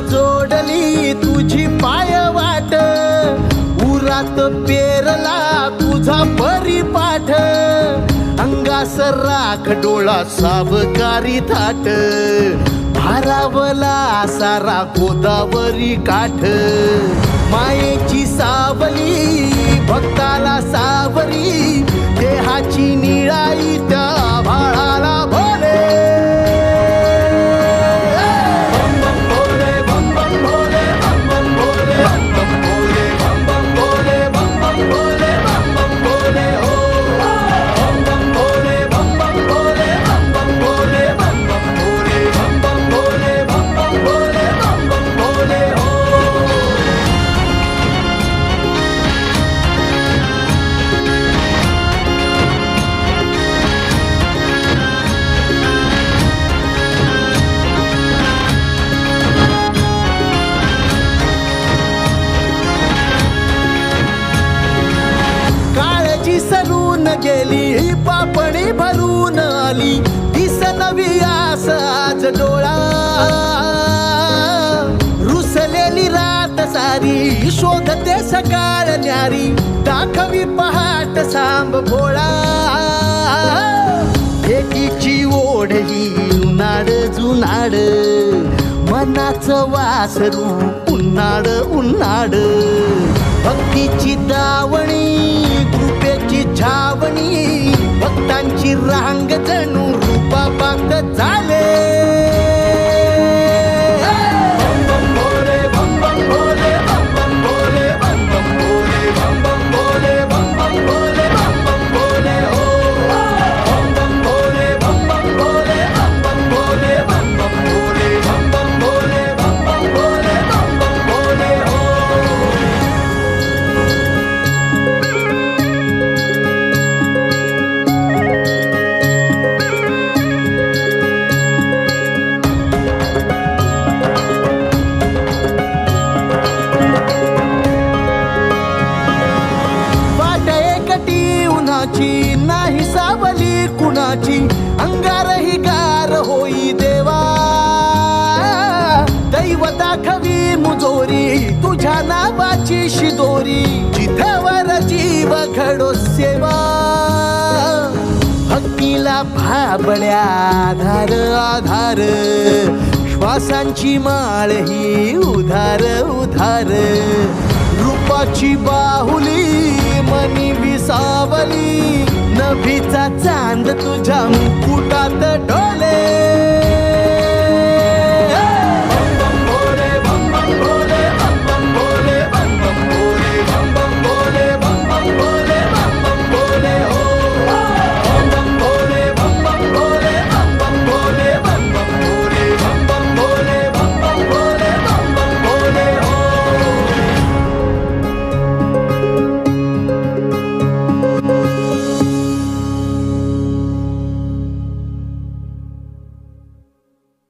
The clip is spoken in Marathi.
जोडली तुझी पाय वाट. उरात पेरला तुझा परिपाठ. अंगास राख डोळा सावकारी थाट. भारावला सारा गोदावरी काठ. मायेची सावली भक्ताला सा गेली पापणी भरून आली. दिस नवी आस आज डोळा. रुसलेली रात सारी शोधते सकाळ न्यारी. दाखवी पहाट सांब भोळा. एकीची ओढ ही उन्हाळ जुनाड मनाचं वासरू उन्हाळ उन्हाळ. भक्तीची दावणी रांग जणू रूपाबात झाले कुणाची अंगारही गार होई देवा. दैव दाखवी मुजोरी तुझ्या नावाची शिदोरी जिथवर जीव घडो सेवा. भक्तीला भाबड्या आधार आधार. श्वासांची माळ ही उधार उधार. रूपाची बाहुली मनी विसावली. गुलाबीचा चांद तुझ्या मुकुटात डोले.